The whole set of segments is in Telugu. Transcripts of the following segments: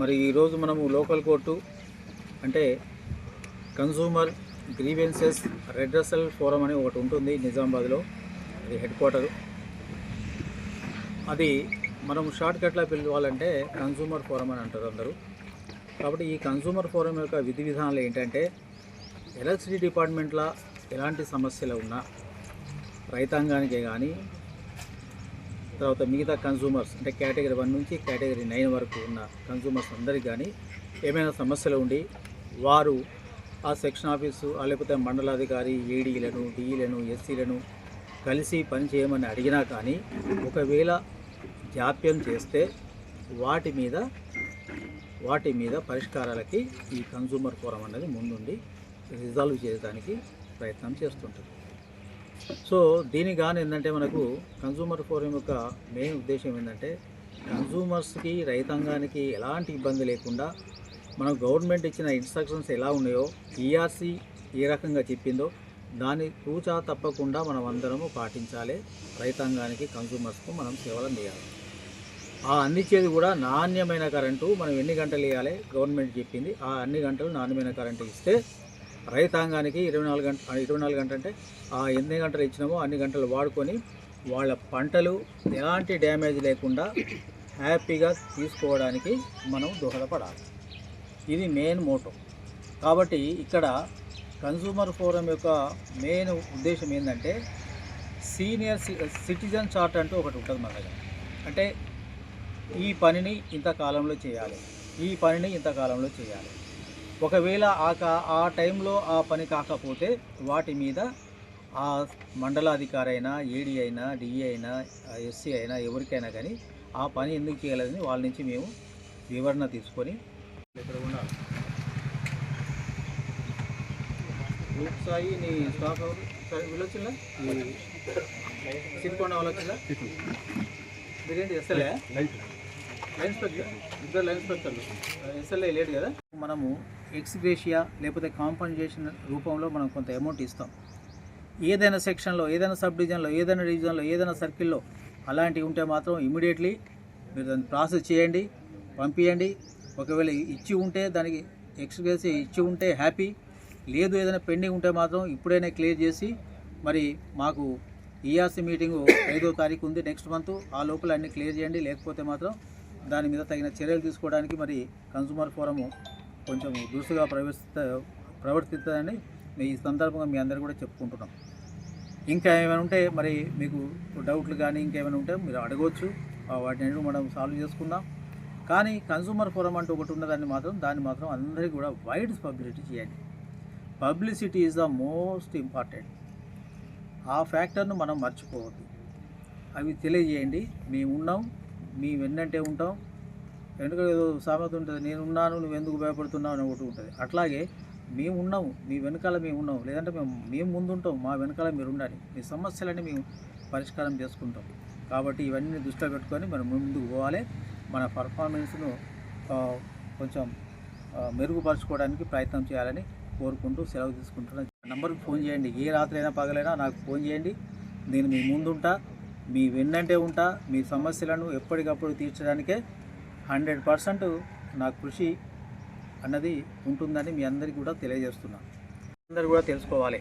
మరి ఈరోజు మనము లోకల్ కోర్టు అంటే కన్సూమర్ గ్రీవెన్సెస్ రెడ్రసల్ ఫోరం అని ఒకటి ఉంటుంది నిజామాబాద్లో. అది హెడ్ క్వార్టరు. అది మనం షార్ట్కట్లో పిలవాలంటే కన్సూమర్ ఫోరం అని అంటారు అందరూ. కాబట్టి ఈ కన్సూమర్ ఫోరం యొక్క విధి విధానాలు ఏంటంటే ఎలక్ట్రిసిటీ డిపార్ట్మెంట్లో ఎలాంటి సమస్యలు ఉన్నా రైతాంగానికే కానీ తర్వాత మిగతా కన్సూమర్స్ అంటే కేటగిరీ వన్ నుంచి కేటగిరీ నైన్ వరకు ఉన్న కన్సూమర్స్ అందరికీ కానీ ఏమైనా సమస్యలు ఉండి వారు ఆ సెక్షన్ ఆఫీసు లేకపోతే మండలాధికారి ఏడీలను డీఈలను ఎస్సీలను కలిసి పని చేయమని అడిగినా కానీ ఒకవేళ జాప్యం చేస్తే వాటి మీద వాటి మీద పరిష్కారాలకి ఈ కన్సూమర్ ఫోరం అనేది ముందుండి రిజాల్వ్ చేయడానికి ప్రయత్నం చేస్తుంటుంది. సో దీనికి కానీ ఏంటంటే మనకు కన్సూమర్ ఫోరం యొక్క మెయిన్ ఉద్దేశం ఏంటంటే కన్సూమర్స్కి రైతాంగానికి ఎలాంటి ఇబ్బంది లేకుండా మన గవర్నమెంట్ ఇచ్చిన ఇన్స్ట్రక్షన్స్ ఎలా ఉన్నాయో ఈఆర్సీ ఏ రకంగా చెప్పిందో దాన్ని తూచా తప్పకుండా మనం అందరము పాటించాలి. రైతాంగానికి కన్సూమర్స్కు మనం సేవలు అందియాలి. ఆ అందించేది కూడా నాణ్యమైన కరెంటు మనం ఎన్ని గంటలు ఇవ్వాలి గవర్నమెంట్ చెప్పింది. ఆ అన్ని గంటలు నాణ్యమైన కరెంటు ఇస్తే రైతాంగానికి ఇరవై నాలుగు గంట ఇరవై నాలుగు గంటలు అంటే ఆ ఎన్ని గంటలు ఇచ్చినామో అన్ని గంటలు వాడుకొని వాళ్ళ పంటలు ఎలాంటి డ్యామేజ్ లేకుండా హ్యాపీగా తీసుకోవడానికి మనం దోహదపడాలి. ఇది మెయిన్ మోటో. కాబట్టి ఇక్కడ కన్సూమర్ ఫోరం యొక్క మెయిన్ ఉద్దేశం ఏంటంటే సీనియర్ సిటిజన్ చార్ట్ అంటూ ఒకటి ఉంటుంది మన దగ్గర. అంటే ఈ పనిని ఇంత కాలంలో చేయాలి. ఈ పనిని ఇంత కాలంలో చేయాలి. ఒకవేళ ఆ ఆ టైంలో ఆ పని కాకపోతే వాటి మీద ఆ మండలాధికారి అయినా ఏడీ అయినా డిఈ అయినా ఎస్సీ అయినా ఎవరికైనా కానీ ఆ పని ఎందుకు చేయలేదని వాళ్ళ నుంచి మేము వివరణ తీసుకొని ఇక్కడ ఉండాలి సాయి నీ స్టాఫ్ వీళ్ళొచ్చిందా సిరికొండ వాళ్ళు వచ్చిందా మీరేంటి ఎస్ఎల్ఏ లైన్ ఇన్స్పెక్టర్ ఇద్దరు లైన్ ఇన్స్పెక్టర్లు ఎస్ఎల్ఏ లేడు కదా? మనము ఎక్స్గ్రేషియా లేకపోతే కాంపన్సేషన్ రూపంలో మనం కొంత అమౌంట్ ఇస్తాం. ఏదైనా సెక్షన్లో ఏదైనా సబ్ డివిజన్లో ఏదైనా డివిజన్లో ఏదైనా సర్కిల్లో అలాంటివి ఉంటే మాత్రం ఇమీడియట్లీ మీరు దాన్ని ప్రాసెస్ చేయండి పంపించండి ఒకవేళ ఇచ్చి ఉంటే దానికి ఎక్స్గ్రేషియా ఇచ్చి ఉంటే హ్యాపీ లేదు ఏదైనా పెండింగ్ ఉంటే మాత్రం ఇప్పుడైనా క్లియర్ చేసి మరి మాకు ఈఆర్సీ మీటింగు ఐదో తారీఖు ఉంది నెక్స్ట్ మంత్ ఆ లోపల అన్ని క్లియర్ చేయండి. లేకపోతే మాత్రం దాని మీద తగిన చర్యలు తీసుకోవడానికి మరి కన్సూమర్ ఫోరము కొంచెం దురుసుగా ప్రవర్తిస్త ప్రవర్తిస్తుందని ఈ సందర్భంగా మీ అందరు కూడా చెప్పుకుంటున్నాం. ఇంకా ఏమైనా ఉంటే మరి మీకు డౌట్లు కానీ ఇంకేమైనా ఉంటే మీరు అడగవచ్చు వాటిని మనం సాల్వ్ చేసుకుందాం. కానీ కన్సూమర్ ఫోరం అంటూ ఒకటి ఉన్నదాన్ని మాత్రం దాన్ని మాత్రం అందరికీ కూడా వైడ్ పబ్లిసిటీ చేయండి. Publicity is the most important. ఆ ఫ్యాక్టర్ను మనం మర్చిపోవద్దు. అవి తెలియజేయండి. మేము ఉన్నాం. మీ వెన్నంటే ఉంటాం వెనుక ఏదో సామెత ఉంటుంది నేను ఉన్నాను నువ్వు ఎందుకు భయపడుతున్నావు అని ఒకటి ఉంటుంది. అట్లాగే మేము ఉన్నాము మీ వెనకాల మేము ఉన్నాం లేదంటే మేము మేము ముందు ఉంటాం మా వెనకాల మీరు ఉండాలి మీ సమస్యలన్నీ మేము పరిష్కారం చేసుకుంటాం. కాబట్టి ఇవన్నీ దృష్టిలో పెట్టుకొని మనం ముందుకు పోవాలి. మన పర్ఫార్మెన్స్ను కొంచెం మెరుగుపరచుకోవడానికి ప్రయత్నం చేయాలని కోరుకుంటూ సెలవు తీసుకుంటున్నాను. నంబర్కి ఫోన్ చేయండి. ఏ రాత్రి అయినా పగలైనా నాకు ఫోన్ చేయండి. నేను మీ ముందుంటా. మీ వెన్నంటే ఉంటా మీ సమస్యలను ఎప్పటికప్పుడు తీర్చడానికే హండ్రెడ్ పర్సెంట్ నా కృషి అన్నది ఉంటుందని మీ అందరికీ కూడా తెలియజేస్తున్నాను అందరూ కూడా తెలుసుకోవాలి.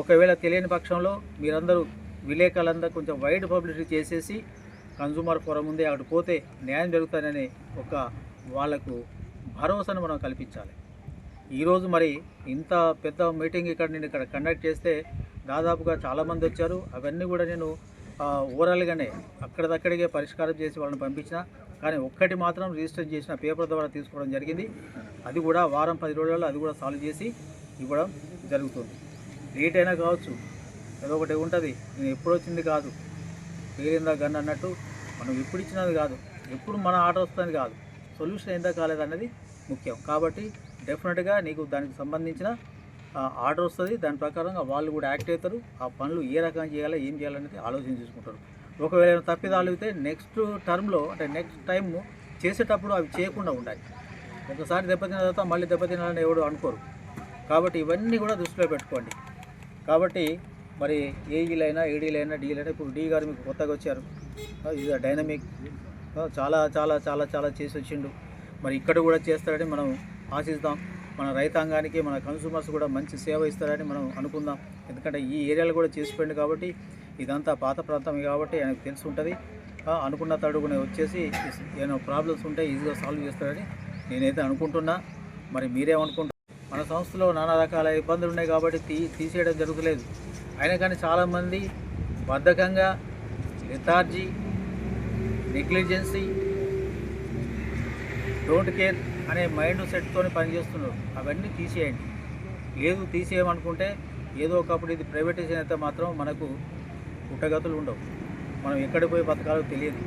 ఒకవేళ తెలియని పక్షంలో మీరందరూ విలేకరులందరూ కొంచెం వైడ్ పబ్లిసిటీ చేసేసి కన్సూమర్ ఫోరం ఉంది అక్కడ పోతే న్యాయం జరుగుతుందనే ఒక వాళ్ళకు భరోసాను మనం కల్పించాలి. ఈరోజు మరి ఇంత పెద్ద మీటింగ్ ఇక్కడ నేను ఇక్కడ కండక్ట్ చేస్తే దాదాపుగా చాలామంది వచ్చారు. అవన్నీ కూడా నేను ఓవరాల్గానే అక్కడిదక్కడికే పరిష్కారం చేసి వాళ్ళని పంపించిన కానీ ఒక్కటి మాత్రం రిజిస్టర్ చేసిన పేపర్ ద్వారా తీసుకోవడం జరిగింది. అది కూడా వారం పది రోజుల్లో అది కూడా సాల్వ్ చేసి ఇవ్వడం జరుగుతుంది. లేట్ అయినా కావచ్చు ఏదో ఒకటి ఉంటుంది. నేను ఎప్పుడు వచ్చింది కాదు. పేరిందా గన్ అన్నట్టు మనం ఎప్పుడు ఇచ్చినది కాదు. ఎప్పుడు మన ఆర్డర్ వస్తుంది కాదు. సొల్యూషన్ ఎంత కాలేదన్నది ముఖ్యం. కాబట్టి డెఫినెట్గా నీకు దానికి సంబంధించిన ఆర్డర్ వస్తుంది. దాని ప్రకారంగా వాళ్ళు కూడా యాక్ట్ అవుతారు ఆ పనులు ఏ రకంగా చేయాలో ఏం చేయాలనేది ఆలోచన చేసుకుంటారు. ఒకవేళ ఏమైనా తప్పిదాలు అయితే నెక్స్ట్ టర్మ్లో అంటే నెక్స్ట్ టైం చేసేటప్పుడు అవి చేయకుండా ఉండాలి. ఒకసారి దెబ్బతిన్న తర్వాత మళ్ళీ దెబ్బతినాలని ఎవడు అనుకోరు. కాబట్టి ఇవన్నీ కూడా దృష్టిలో పెట్టుకోండి. కాబట్టి మరి ఏఈలైనా ఏడీలైనా డీలైనా ఇప్పుడు డీ గారు మీకు కొత్తగా వచ్చారు. ఇది డైనమిక్. చాలా చాలా చాలా చాలా చేసి వచ్చిండు. మరి ఇక్కడ కూడా చేస్తారని మనం ఆశిస్తాం. మన రైతాంగానికి మన కన్సూమర్స్ కూడా మంచి సేవ ఇస్తారని మనం అనుకుందాం. ఎందుకంటే ఈ ఏరియాలో కూడా చేసిపోయింది కాబట్టి ఇదంతా పాత ప్రాంతం కాబట్టి ఆయనకు తెలిసి ఉంటుంది అనుకున్న తడుగునే వచ్చేసి ఏమైనా ప్రాబ్లమ్స్ ఉంటే ఈజీగా సాల్వ్ చేస్తారని నేనైతే అనుకుంటున్నా. మరి మీరేమనుకుంటున్నారు మన సంస్థలో నానా రకాల ఇబ్బందులు ఉన్నాయి కాబట్టి తీ తీసేయడం జరుగుతలేదు. అయినా కానీ చాలామంది బద్ధకంగా లెథార్జీ నెగ్లిజెన్సీ డోంట్ కేర్ అనే మైండ్ సెట్తో పనిచేస్తున్నారు. అవన్నీ తీసేయండి. లేదు తీసేయమనుకుంటే ఏదో ఒకప్పుడు ఇది ప్రైవేటైజేషన్ అయితే మాత్రం మనకు పుట్టగతులు ఉండవు. మనం ఎక్కడికి పోయి బతకాలో తెలియదు.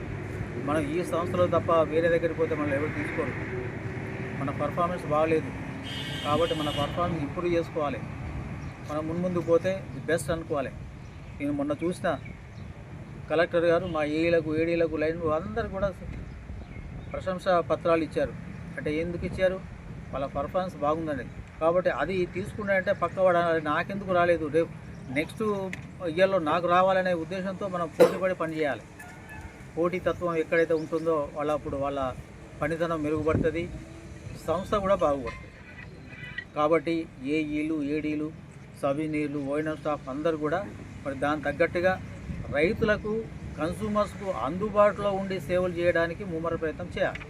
మనం ఈ సంస్థలో తప్ప వేరే దగ్గరికి పోతే మనం ఎవరు తీసుకోరు. మన పర్ఫార్మెన్స్ బాగలేదు కాబట్టి మన పర్ఫార్మెన్స్ ఇంప్రూవ్ చేసుకోవాలి. మనం మున్ముందు పోతే బెస్ట్ అనుకోవాలి. నేను మొన్న చూసిన కలెక్టర్ గారు మా ఏఈలకు ఏడీలకు లైన్ అందరు కూడా ప్రశంసా పత్రాలు ఇచ్చారు. అంటే ఎందుకు ఇచ్చారు? వాళ్ళ పర్ఫార్మెన్స్ బాగుందండి. కాబట్టి అది తీసుకున్నాడంటే పక్కవాడు నాకెందుకు రాలేదు? రేపు నెక్స్ట్ ఇయర్లో నాకు రావాలనే ఉద్దేశంతో మనం పోటీపడి పనిచేయాలి పోటీతత్వం ఎక్కడైతే ఉంటుందో వాళ్ళ అప్పుడు వాళ్ళ పనితనం మెరుగుపడుతుంది. సంస్థ కూడా బాగుపడుతుంది. కాబట్టి ఏఈలు ఏడీలు సబీనీలు ఓయినర్ స్టాఫ్ అందరు కూడా మరి దాని తగ్గట్టుగా రైతులకు కన్సూమర్స్కు అందుబాటులో ఉండి సేవలు చేయడానికి ముమ్మర ప్రయత్నం చేయాలి.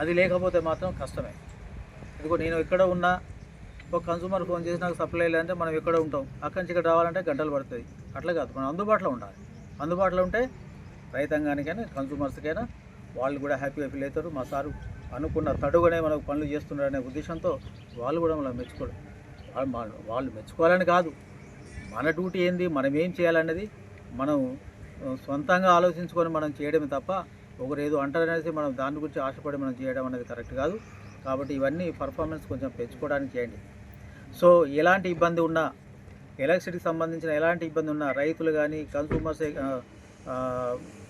అది లేకపోతే మాత్రం కష్టమే. ఇదిగో నేను ఇక్కడ ఉన్నా ఒక కన్సూమర్ ఫోన్ చేసి నాకు సప్లై లేదంటే మనం ఎక్కడ ఉంటాం? అక్కడి నుంచి ఇక్కడ రావాలంటే గంటలు పడుతుంది అట్లా కాదు మనం అందుబాటులో ఉండాలి. అందుబాటులో ఉంటే రైతాంగానికైనా కన్సూమర్స్కైనా వాళ్ళు కూడా హ్యాపీగా ఫీల్ అవుతారు. మా సారు అనుకున్న తడుగానే మనకు పనులు చేస్తున్నారనే ఉద్దేశంతో వాళ్ళు కూడా మనం మెచ్చుకోరు వాళ్ళు వాళ్ళు మెచ్చుకోవాలని కాదు. మన డ్యూటీ ఏంది? మనం ఏం చేయాలనేది మనం సొంతంగా ఆలోచించుకొని మనం చేయడమే తప్ప ఒకరు ఏదో అంటారనేసి మనం దాని గురించి ఆశపడి మనం చేయడం అనేది కరెక్ట్ కాదు. కాబట్టి ఇవన్నీ పర్ఫార్మెన్స్ కొంచెం పెంచుకోవడానికి చేయండి. సో ఎలాంటి ఇబ్బంది ఉన్నా ఎలక్ట్రిసిటీకి సంబంధించిన ఎలాంటి ఇబ్బంది ఉన్నా రైతులు కానీ కన్సూమర్స్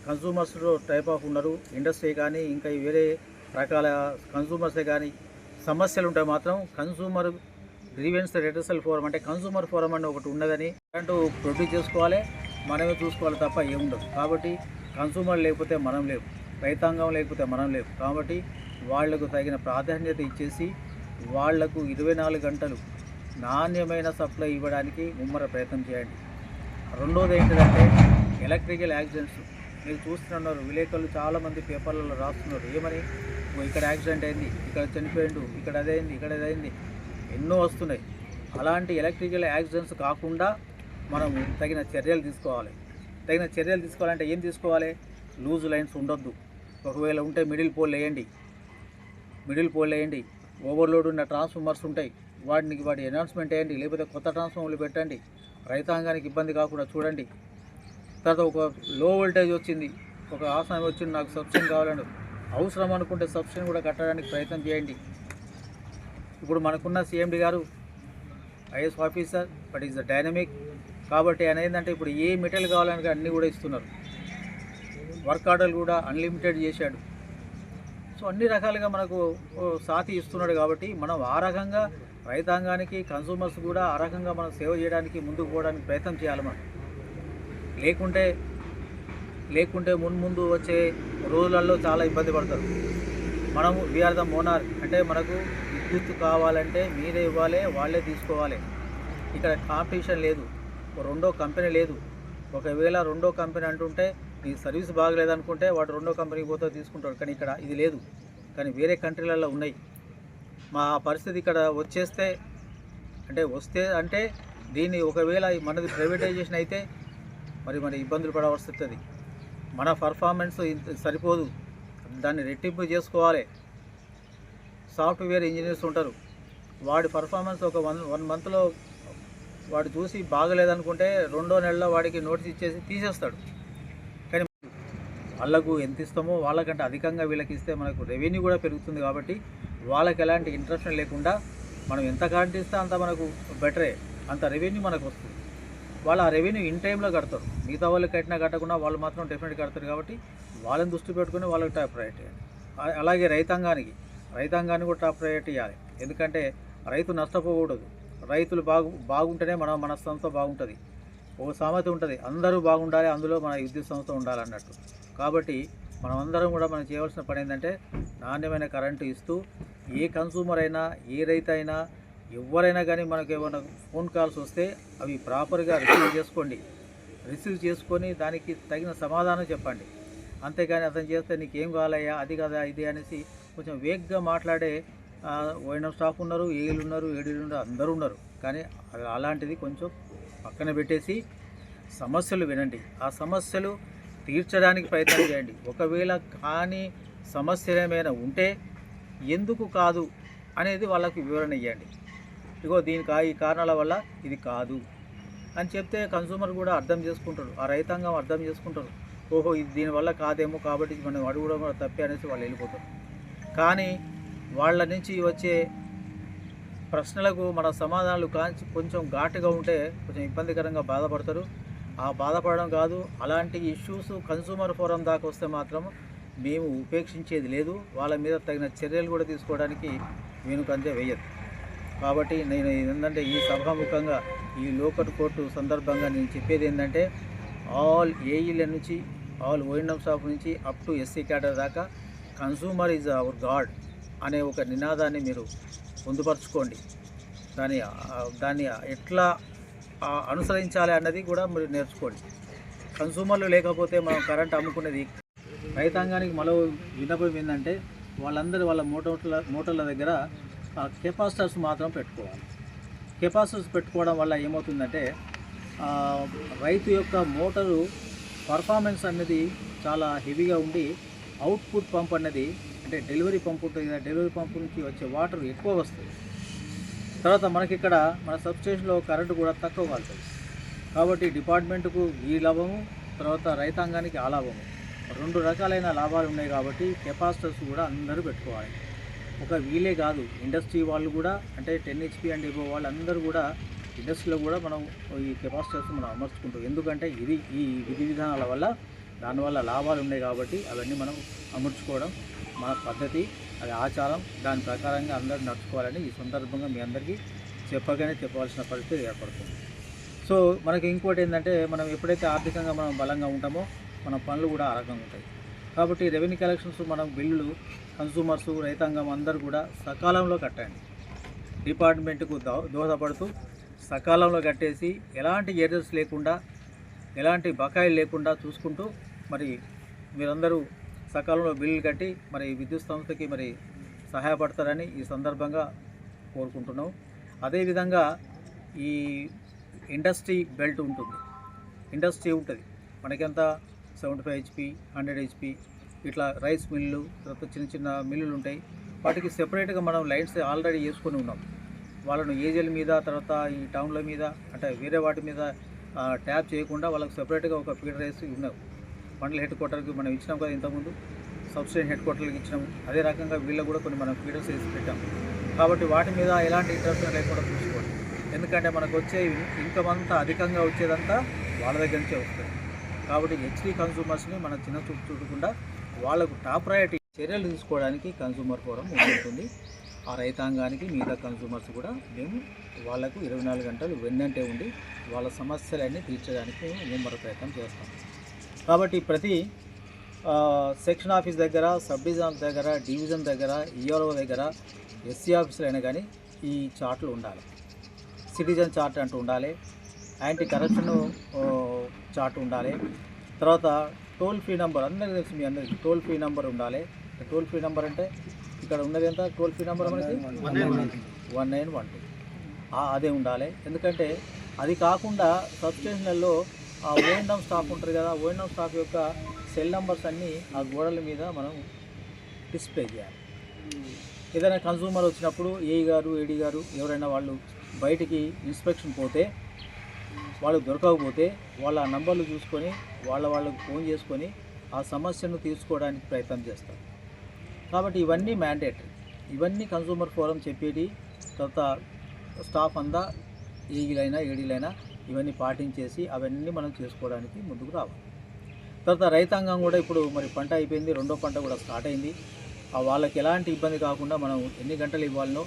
కన్సూమర్స్ టైప్ ఆఫ్ ఉన్నారు. ఇండస్ట్రీ కానీ ఇంకా వేరే రకాల కన్సూమర్సే కానీ సమస్యలు ఉంటే మాత్రం కన్సూమర్ గ్రీవెన్స్ రిటర్సల్ ఫోరం అంటే కన్సూమర్ ఫోరం అని ఒకటి ఉన్నదని అంటూ ప్రొడ్యూస్ చేసుకోవాలి. మనమే చూసుకోవాలి తప్ప ఏముండదు. కాబట్టి కన్సూమర్ లేకపోతే మనం లేవు రైతాంగం లేకపోతే మనం లేవు కాబట్టి వాళ్ళకు తగిన ప్రాధాన్యత ఇచ్చేసి వాళ్ళకు ఇరవై నాలుగు గంటలు నాణ్యమైన సప్లై ఇవ్వడానికి ముమ్మర ప్రయత్నం చేయండి. రెండోది ఏంటంటే ఎలక్ట్రికల్ యాక్సిడెంట్స్. మీరు చూస్తున్నారు విలేకరులు చాలామంది పేపర్లలో రాస్తున్నారు. ఏమని? "ఓ, ఇక్కడ యాక్సిడెంట్ అయింది ఇక్కడ చనిపోయిండు ఇక్కడ అదైంది ఇక్కడ అదైంది ఎన్నో వస్తున్నాయి. అలాంటి ఎలక్ట్రికల్ యాక్సిడెంట్స్ కాకుండా మనం తగిన చర్యలు తీసుకోవాలి. తగిన చర్యలు తీసుకోవాలంటే ఏం తీసుకోవాలి? లూజ్ లైన్స్ ఉండొద్దు. ఒకవేళ ఉంటే మిడిల్ పోల్ వేయండి. మిడిల్ పోల్ వేయండి. ఓవర్లోడ్ ఉన్న ట్రాన్స్ఫార్మర్స్ ఉంటాయి. వాటికి వాటి అనౌన్స్మెంట్ వేయండి. లేకపోతే కొత్త ట్రాన్స్ఫార్మర్లు పెట్టండి. రైతాంగానికి ఇబ్బంది కాకుండా చూడండి. తర్వాత ఒక లో వోల్టేజ్ వచ్చింది. ఒక ఆసనం వచ్చింది. నాకు సబ్సిడీ కావాలండి అవసరం అనుకుంటే సబ్సిడీని కూడా కట్టడానికి ప్రయత్నం చేయండి. ఇప్పుడు మనకున్న సీఎండి గారు IAS officer but is the dynamic కాబట్టి అనేదంటే ఏంటంటే ఇప్పుడు ఏ మెటీరియల్ కావాలని అన్నీ కూడా ఇస్తున్నారు. వర్క్ ఆర్డర్లు కూడా అన్లిమిటెడ్ చేశాడు. సో అన్ని రకాలుగా మనకు ఓ, సాతి ఇస్తున్నాడు కాబట్టి మనం ఆ రకంగా రైతాంగానికి కన్సూమర్స్ కూడా ఆ రకంగా మనం సేవ చేయడానికి ముందుకు పోవడానికి ప్రయత్నం చేయాలి మనం. లేకుంటే లేకుంటే మున్ముందు వచ్చే రోజులలో చాలా ఇబ్బంది పడతారు. మనము వీఆర్ ద మోనార్ అంటే మనకు విద్యుత్ కావాలంటే మీరే ఇవ్వాలి వాళ్ళే తీసుకోవాలి. ఇక్కడ కాంపిటీషన్ లేదు. రెండో కంపెనీ లేదు. ఒకవేళ రెండో కంపెనీ అంటుంటే నీ సర్వీస్ బాగలేదనుకుంటే వాడు రెండో కంపెనీకి పోతే తీసుకుంటాడు. కానీ ఇక్కడ ఇది లేదు. కానీ వేరే కంట్రీలలో ఉన్నాయి. మా పరిస్థితి ఇక్కడ వచ్చేస్తే అంటే వస్తే అంటే దీన్ని ఒకవేళ మనది ప్రైవేటైజేషన్ అయితే మరి మరి ఇబ్బందులు పడవలసి వస్తుంది మన పర్ఫార్మెన్స్ ఇంత సరిపోదు. దాన్ని రెట్టింపు చేసుకోవాలి. సాఫ్ట్వేర్ ఇంజనీర్స్ ఉంటారు. వాడి పర్ఫార్మెన్స్ ఒక వన్ వన్ మంత్లో వాడు చూసి బాగలేదనుకుంటే రెండో నెలలో వాడికి నోటీస్ ఇచ్చేసి తీసేస్తాడు. కానీ వాళ్ళకు ఎంత ఇస్తామో వాళ్ళకంటే అధికంగా వీళ్ళకి ఇస్తే మనకు రెవెన్యూ కూడా పెరుగుతుంది కాబట్టి వాళ్ళకి ఎలాంటి ఇంట్రెస్ట్ లేకుండా మనం ఎంత కరెంట్ ఇస్తే అంత మనకు బెటరే అంత రెవెన్యూ మనకు వస్తుంది. వాళ్ళు ఆ రెవెన్యూ ఇన్ టైంలో కడతారు. మిగతా వాళ్ళు కట్టినా కట్టకుండా వాళ్ళు మాత్రం డెఫినెట్ కడతారు కాబట్టి వాళ్ళని దృష్టి పెట్టుకుని వాళ్ళకి టాప్ ప్రయారిటీ అలాగే రైతాంగానికి రైతాంగాన్ని కూడా టాప్ ప్రయారిటీ ఇవ్వాలి. ఎందుకంటే రైతు నష్టపోకూడదు. రైతులు బాగు బాగుంటేనే మన మన సంస్థ బాగుంటుంది. ఒక సామెత ఉంటుంది అందరూ బాగుండాలి అందులో మన విద్యుత్ సంస్థ ఉండాలన్నట్టు. కాబట్టి మనమందరం కూడా మనం చేయవలసిన పని ఏంటంటే నాణ్యమైన కరెంటు ఇస్తూ ఏ కన్సూమర్ అయినా ఏ రైతు అయినా ఎవరైనా కానీ మనకు ఏమైనా ఫోన్ కాల్స్ వస్తే అవి ప్రాపర్గా రిసీవ్ చేసుకోండి. రిసీవ్ చేసుకొని దానికి తగిన సమాధానం చెప్పండి. అంతేగాని అతను చేస్తే నీకేం కావాలయ్యా అది కదా ఇది అనేసి కొంచెం వేగ్గా మాట్లాడే ఓఎన్ఎం స్టాఫ్ ఉన్నారు ఏఈలు ఉన్నారు ఏడీలు ఉన్నారు అందరూ ఉన్నారు. కానీ అది అలాంటిది కొంచెం పక్కన పెట్టేసి సమస్యలు వినండి. ఆ సమస్యలు తీర్చడానికి ప్రయత్నం చేయండి. ఒకవేళ కాని సమస్యలు ఏమైనా ఉంటే ఎందుకు కాదు అనేది వాళ్ళకి వివరణ ఇవ్వండి ఇగో దీనికి ఆ- ఈ కారణాల వల్ల ఇది కాదు అని చెప్తే కన్సూమర్ కూడా అర్థం చేసుకుంటారు. ఆ రైతాంగం అర్థం చేసుకుంటారు. ఓహో ఇది దీనివల్ల కాదేమో కాబట్టి మనం అడుగుడం కూడా తప్పే అనేసి వాళ్ళు వెళ్ళిపోతారు. కానీ వాళ్ళ నుంచి వచ్చే ప్రశ్నలకు మన సమాధానాలు కాంచి కొంచెం ఘాటుగా ఉంటే కొంచెం ఇబ్బందికరంగా బాధపడతారు. ఆ బాధపడడం కాదు అలాంటి ఇష్యూస్ కన్సూమర్ ఫోరం దాకా వస్తే మాత్రం మేము ఉపేక్షించేది లేదు. వాళ్ళ మీద తగిన చర్యలు కూడా తీసుకోవడానికి వెనుకంతే వేయదు. కాబట్టి నేను ఏంటంటే ఈ సభాముఖంగా ఈ లోకల్ కోర్టు సందర్భంగా నేను చెప్పేది ఏంటంటే ఆల్ ఏఈల నుంచి ఆల్ ఓఎన్ఎం షాప్ నుంచి అప్ టు ఎస్సీ క్యాడర్ దాకా కన్సూమర్ ఈజ్ అవర్ గాడ్ అనే ఒక నినాదాన్ని మీరు పొందుపరచుకోండి. దాని దాన్ని ఎట్లా అనుసరించాలి అన్నది కూడా మీరు నేర్చుకోండి. కన్సూమర్లు లేకపోతే మనం కరెంట్ అమ్ముకునేది రైతాంగానికి మరో విన్నపం ఏంటంటే వాళ్ళందరూ వాళ్ళ మోటార్ల మోటార్ల దగ్గర కెపాసిటర్స్ మాత్రం పెట్టుకోవాలి. కెపాసిటర్స్ పెట్టుకోవడం వల్ల ఏమవుతుందంటే రైతు యొక్క మోటారు పర్ఫార్మెన్స్ అనేది చాలా హెవీగా ఉండి అవుట్పుట్ పంప్ అనేది అంటే డెలివరీ పంప్ ఉంటుంది కదా డెలివరీ పంప్ నుంచి వచ్చే వాటర్ ఎక్కువ వస్తుంది. తర్వాత మనకి ఇక్కడ మన సబ్స్టేషన్లో కరెంటు కూడా తక్కువ కాలుతుంది. కాబట్టి డిపార్ట్మెంట్కు ఈ లాభము తర్వాత రైతాంగానికి ఆ లాభము. రెండు రకాలైన లాభాలు ఉన్నాయి కాబట్టి కెపాసిటర్స్ కూడా అందరూ పెట్టుకోవాలి. ఒక వీలే కాదు ఇండస్ట్రీ వాళ్ళు కూడా అంటే టెన్ హెచ్పి అండ్ ఇవ్వ వాళ్ళు అందరూ కూడా ఇండస్ట్రీలో కూడా మనం ఈ కెపాసిటర్స్ మనం అమర్చుకుంటాం. ఎందుకంటే ఇది ఈ విధి విధానాల వల్ల దానివల్ల లాభాలు ఉన్నాయి కాబట్టి అవన్నీ మనం అమర్చుకోవడం మన పద్ధతి అది ఆచారం దాని ప్రకారంగా అందరూ నడుచుకోవాలని ఈ సందర్భంగా మీ అందరికీ చెప్పగానే చెప్పవలసిన పరిస్థితి ఏర్పడుతుంది. సో మనకి ఇంకోటి ఏంటంటే మనం ఎప్పుడైతే ఆర్థికంగా మనం బలంగా ఉంటామో మన పనులు కూడా ఆ రకంగా ఉంటాయి. కాబట్టి రెవెన్యూ కలెక్షన్స్ మనం బిల్లులు కన్సూమర్స్ రైతాంగం అందరూ కూడా సకాలంలో కట్టండి. డిపార్ట్మెంట్కు దో దోహదపడుతూ సకాలంలో కట్టేసి ఎలాంటి ఎర్రర్స్ లేకుండా ఎలాంటి బకాయిలు లేకుండా చూసుకుంటూ మరి మీరందరూ సకాలంలో బిల్లులు కట్టి మరి విద్యుత్ సంస్థకి మరి సహాయపడతారని ఈ సందర్భంగా కోరుకుంటున్నాం. అదేవిధంగా ఈ ఇండస్ట్రీ బెల్ట్ ఉంటుంది. ఇండస్ట్రీ ఉంటుంది. మనకెంత? Seventy five HP hundred HP ఇట్లా రైస్ మిల్లు తర్వాత చిన్న చిన్న మిల్లులు ఉంటాయి. వాటికి సెపరేట్గా మనం లైన్స్ ఆల్రెడీ వేసుకొని ఉన్నాం. వాళ్ళను ఏజీల మీద తర్వాత ఈ టౌన్ల మీద అంటే వేరే వాటి మీద ట్యాప్ చేయకుండా వాళ్ళకి సెపరేట్గా ఒక ఫీడర్ వేసి ఉన్నాం మండల హెడ్ క్వార్టర్కి మనం ఇచ్చినాం కదా ఇంతకుముందు. సబ్స్టేషన్ హెడ్ క్వార్టర్కి ఇచ్చినాము అదే రకంగా వీళ్ళకు కూడా కొన్ని మనం ఫీడర్స్ వేసి పెట్టాం. కాబట్టి వాటి మీద ఎలాంటి ఇంట్రెస్ట్ లేకుండా చూసుకోండి. ఎందుకంటే మనకు వచ్చే ఇన్కమ్ అంతా అధికంగా వచ్చేదంతా వాళ్ళ దగ్గర నుంచే వస్తుంది. కాబట్టి హెచ్డీ కన్సూమర్స్ని మనం చిన్న చూపు చూడకుండా వాళ్ళకు టాప్ ప్రయారిటీ చర్యలు తీసుకోవడానికి కన్సూమర్ ఫోరం ఉంటుంది ఆ రైతాంగానికి మిగతా కన్సూమర్స్ కూడా మేము వాళ్ళకు ఇరవై నాలుగు గంటలు వెన్నంటే ఉండి వాళ్ళ సమస్యలన్నీ తీర్చడానికి ముమ్మర ప్రయత్నం చేస్తాం. కాబట్టి ప్రతి సెక్షన్ ఆఫీస్ దగ్గర సబ్ డివిజన్ దగ్గర డివిజన్ దగ్గర ఈఆర్ఓ దగ్గర ఎస్సీ ఆఫీసులు అయినా కానీ ఈ చార్ట్లు ఉండాలి. సిటిజన్ చార్ట్ అంటూ ఉండాలి. యాంటీ కరప్షన్ చార్ట్ ఉండాలి. తర్వాత టోల్ ఫ్రీ నెంబర్ అందరికీ తెలుసు మీ అందరికీ టోల్ ఫ్రీ నెంబర్ ఉండాలి. టోల్ ఫ్రీ నెంబర్ అంటే ఇక్కడ ఉన్నది ఎంత? టోల్ ఫ్రీ నెంబర్ మనకి? One nine one two. అదే ఉండాలి. ఎందుకంటే అది కాకుండా సబ్స్టేషన్లలో ఆ ఓఎన్ఎం స్టాఫ్ ఉంటుంది కదా ఓఎన్ఎం స్టాఫ్ యొక్క సెల్ నెంబర్స్ అన్నీ ఆ గోడల మీద మనం డిస్ప్లే చేయాలి. ఏదైనా కన్సూమర్ వచ్చినప్పుడు ఏఈ గారు ఏడీ గారు ఎవరైనా వాళ్ళు బయటికి ఇన్స్పెక్షన్ పోతే వాళ్ళు దొరకకపోతే వాళ్ళ నంబర్లు చూసుకొని వాళ్ళ వాళ్ళకు ఫోన్ చేసుకొని ఆ సమస్యను తీర్చుకోవడానికి ప్రయత్నం చేస్తారు. కాబట్టి ఇవన్నీ మ్యాండేటరీ ఇవన్నీ కన్సూమర్ ఫోరం చెప్పేది తర్వాత స్టాఫ్ అంతా ఏఈలైనా ఏడీలైనా ఇవన్నీ పాటించేసి అవన్నీ మనం చేసుకోవడానికి ముందుకు రావాలి. తర్వాత రైతాంగం కూడా ఇప్పుడు మరి పంట అయిపోయింది రెండో పంట కూడా స్టార్ట్ అయింది. ఆ వాళ్ళకి ఎలాంటి ఇబ్బంది కాకుండా మనం ఎన్ని గంటలు ఇవ్వాలనో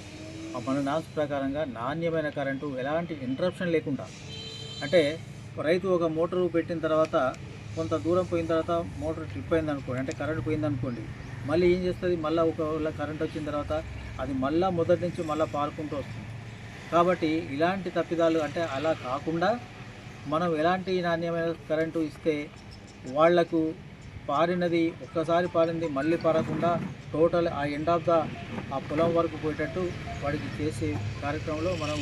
ఆ మన నాన్స్ ప్రకారంగా నాణ్యమైన కరెంటు ఎలాంటి ఇంటరప్షన్ లేకుండా. అంటే రైతు ఒక మోటారు పెట్టిన తర్వాత కొంత దూరం పోయిన తర్వాత మోటార్ ట్రిప్ అయింది అనుకోండి అంటే కరెంట్ పోయిందనుకోండి మళ్ళీ ఏం చేస్తుంది? మళ్ళీ ఒకవేళ కరెంట్ వచ్చిన తర్వాత అది మళ్ళీ మొదటి నుంచి మళ్ళీ పారుకుంటూ వస్తుంది. కాబట్టి ఇలాంటి తప్పిదాలు అంటే అలా కాకుండా మనం ఎలాంటి నాణ్యమైన కరెంటు ఇస్తే వాళ్ళకు పారినది ఒక్కసారి పారింది మళ్ళీ పారకుండా టోటల్ ఆ ఎండ్ ఆఫ్ ద ఆ పొలం వరకు పోయేటట్టు వాడికి చేసే కార్యక్రమంలో మనం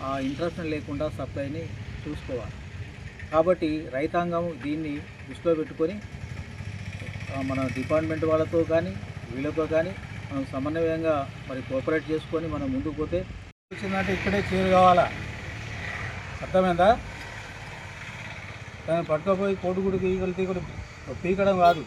ఆ ఇంట్రెస్ట్ లేకుండా సప్లైని చూసుకోవాలి. కాబట్టి రైతాంగం దీన్ని దృష్టిలో పెట్టుకొని మన డిపార్ట్మెంట్ వాళ్ళతో కానీ వీళ్ళతో కానీ మనం సమన్వయంగా మరి కోఆపరేట్ చేసుకొని మనం ముందుకు పోతే వచ్చిందంటే ఇక్కడే చేరు కావాలా? అర్థమైందా? దాన్ని పట్టుకపోయి కోడిగుడికి ఈగలు తీగలు పీకడం కాదు.